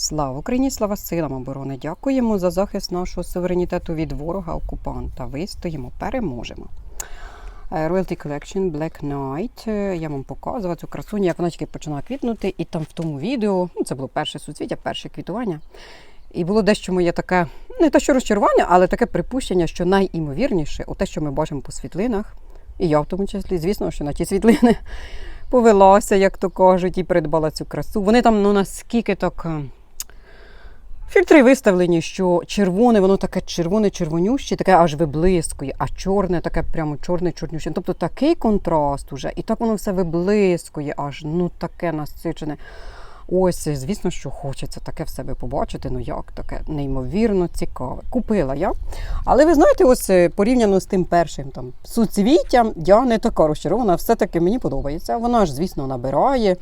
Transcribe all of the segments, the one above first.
Слава Україні, слава силам оборони! Дякуємо за захист нашого суверенітету від ворога окупанта. Вистоїмо, переможемо. Е, Royalty Collection Black Knight. Е, Я вам показувала цю красуню, як вона тільки почала квітнути. І там в тому відео, ну це було перше суцвіття, перше квітування. І було дещо моє таке, не те, що розчарування, але таке припущення, що найімовірніше, те, що ми бачимо по світлинах, і я в тому числі, звісно, що на ті світлини повелася, як то кажуть, і придбала цю красу. Вони там ну наскільки так. Фільтри виставлені, що червоне, воно таке червоне, червонюще, таке аж виблискує, а чорне таке прямо чорне, чорнюще. Тобто такий контраст уже, і так воно все виблискує, аж ну таке насичене. Ось, звісно, що хочеться таке в себе побачити. Ну як таке неймовірно цікаве. Купила я. Але ви знаєте, ось е, порівняно з тим першим там суцвіттям, я не така розчарована, все-таки мені подобається. Вона ж, звісно, набирає.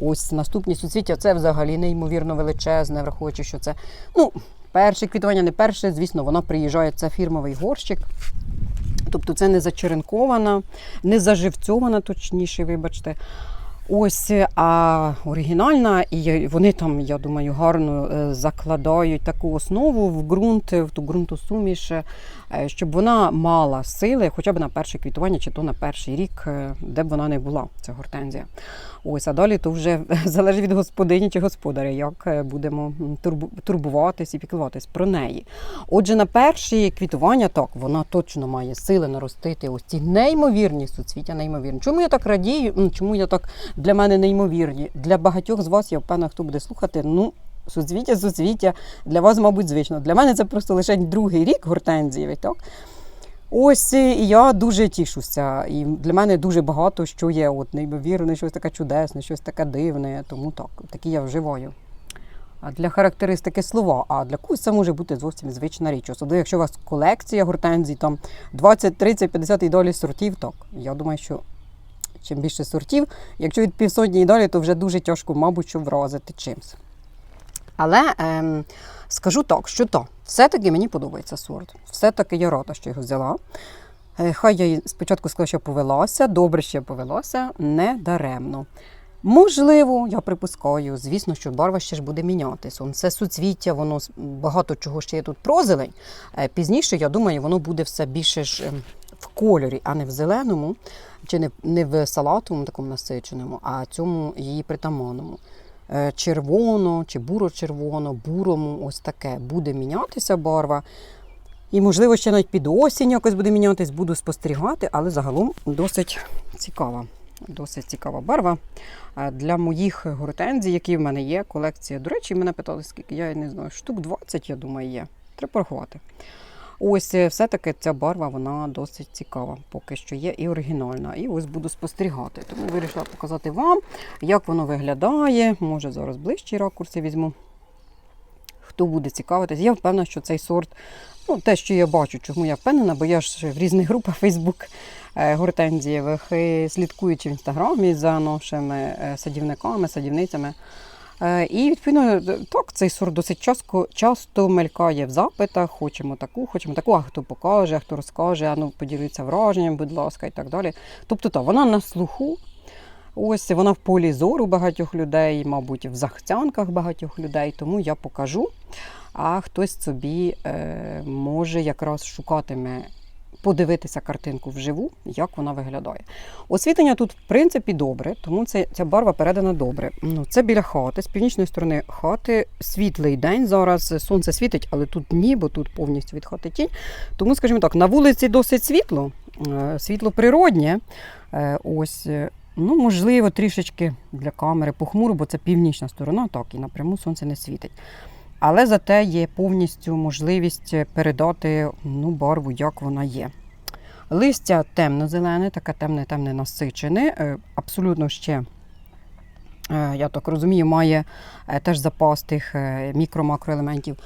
Ось наступні суцвіття це взагалі неймовірно величезне, враховуючи, що це ну, перше квітування, не перше, звісно, вона приїжджає, це фірмовий горщик. Тобто це не зачеренкована, не заживцьована, точніше, вибачте. Ось, а оригінальна, і вони там, я думаю, гарно е, закладають таку основу в ґрунт, в ту ґрунтосуміш, е, щоб вона мала сили, хоча б на перше квітування, чи то на перший рік, е, де б вона не була, ця гортензія. Ось, а далі то вже залежить від господині чи господаря, як е, будемо турбуватись і піклуватись про неї. Отже, на перші квітування, так, вона точно має сили наростити ось ці неймовірні суцвіття, неймовірні. Чому я так радію? Чому я так для мене неймовірні? Для багатьох з вас, я впевнена, хто буде слухати, ну. Суцвіття, суцвіття для вас, мабуть, звично. Для мене це просто лише другий рік гортензії. Так? Ось е, і я дуже тішуся. І для мене дуже багато що є от неймовірне, щось таке чудесне, щось таке дивне. Тому так, такі я вживаю. А для характеристики слова, а для когось це може бути зовсім звична річ. Особливо, якщо у вас колекція гортензій, там 20, 30, 50 і долі сортів, так я думаю, що чим більше сортів, якщо від півсотні і далі, то вже дуже тяжко, мабуть, вразити чимось. Але ем, скажу так, що то, все-таки мені подобається сорт. Все-таки я рада, що його взяла. Е, Хай я спочатку сказала, що повелася, добре, що я повелася, не даремно. Можливо, я припускаю, звісно, що барва ще ж буде мінятися. Це суцвіття, воно багато чого ще є тут прозелень. Е, Пізніше, я думаю, воно буде все більше ж ем, кольорі, а не в зеленому, чи не, не в салатовому такому насиченому, а цьому її притаманному. Е, Червоно чи буро-червоно, бурому, ось таке буде мінятися барва. І, можливо, ще навіть під осінь якось буде мінятись, буду спостерігати, але загалом досить цікава. Досить цікава барва. Е, Для моїх гортензій, які в мене є, колекція. До речі, мене питали, скільки я не знаю, штук 20, я думаю, є. Треба порахувати. Ось е, все-таки ця барва вона досить цікава, поки що є і оригінальна. І ось буду спостерігати. Тому вирішила показати вам, як воно виглядає. Може, зараз ближчі ракурси візьму. Хто буде цікавитись, я впевнена, що цей сорт, ну те, що я бачу, чому я впевнена, бо я ж в різних групах е, гортензієвих слідкуючи в інстаграмі за нашими е, садівниками, садівницями. Е, І відповідно так, цей сорт досить часто, часто мелькає в запитах. Хочемо таку, хочемо таку, а хто покаже, а хто розкаже, а ну поділиться враженням, будь ласка, і так далі. Тобто, так, вона на слуху. Ось вона в полі зору багатьох людей, мабуть, в захцянках багатьох людей, тому я покажу. А хтось собі е, може якраз шукатиме подивитися картинку вживу, як вона виглядає. Освітлення тут, в принципі, добре, тому це, ця барва передана добре. Ну, це біля хати, з північної сторони хати, світлий день. Зараз сонце світить, але тут ні, бо тут повністю від хати тінь. Тому, скажімо так, на вулиці досить світло, е, світло природнє. Е, Ось. е, Ну, можливо, трішечки для камери похмуро, бо це північна сторона, так, і напряму сонце не світить. Але зате є повністю можливість передати ну, барву, як вона є. Листя темно-зелене, таке темне-темне насичене, е, абсолютно ще, е, я так розумію, має е, теж запас тих мікро-макроелементів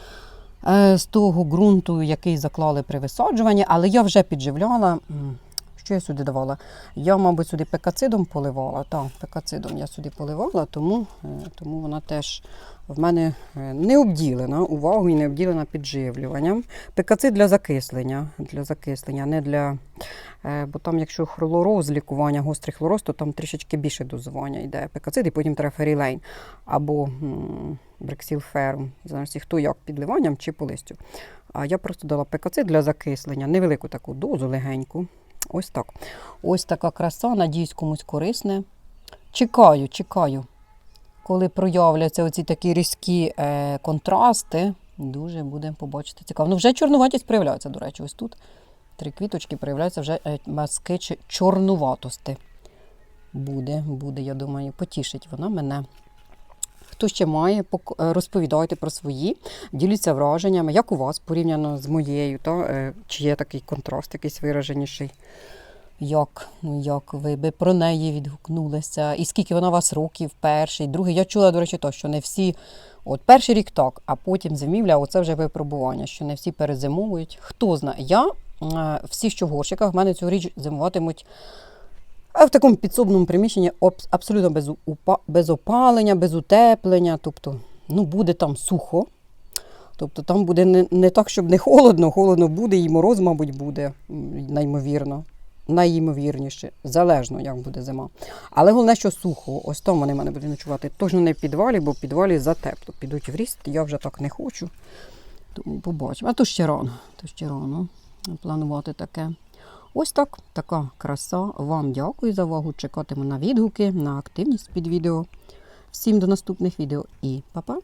з того ґрунту, який заклали при висаджуванні, але я вже підживляла. Що я сюди давала? Я, мабуть, сюди пекацидом поливала. Так, пекацидом я сюди поливала, тому, е, тому вона теж в мене е, не обділена увагу і не обділена підживлюванням. Пекацид для закислення, для закислення, не для. е, Бо там, якщо хлороз, лікування гострий хлороз, то там трішечки більше дозування йде пекацид, і потім треба ферілейн або брексілферм, залежно хто як підливанням чи по листю. А я просто дала пекацид для закислення, невелику таку дозу легеньку. Ось так. Ось така краса, надіюсь, комусь корисне. Чекаю, чекаю. Коли проявляться оці такі різкі е, контрасти, дуже буде побачити цікаво. Ну, вже чорнуватість проявляється, до речі, ось тут. Три квіточки проявляються вже е, мазки чорнуватості. Буде, буде, я думаю, потішить вона мене. Хто ще має, е, розповідайте про свої, діліться враженнями, як у вас порівняно з моєю, та, е, чи є такий контраст якийсь вираженіший. Як, ну, як ви би про неї відгукнулися? І скільки вона у вас років, перший, другий? Я чула, до речі, то, що не всі, от перший рік так, а потім зимівля, оце вже випробування, що не всі перезимовують. Хто знає? Я е, всі, що в горщиках, в мене цьогоріч зимуватимуть а в такому підсобному приміщенні абсолютно без, без опалення, без утеплення. Тобто, ну, буде там сухо. Тобто там буде не, не так, щоб не холодно, холодно буде, і мороз, мабуть, буде, наймовірно. Найімовірніше, залежно, як буде зима. Але головне, що сухо. Ось там вони мене будуть ночувати. Точно не в підвалі, бо в підвалі затепло. Підуть в ріст, я вже так не хочу. Тому побачимо. А то ще рано. То ще рано планувати таке. Ось так, така краса. Вам дякую за увагу. Чекатиму на відгуки, на активність під відео. Всім до наступних відео і па-па!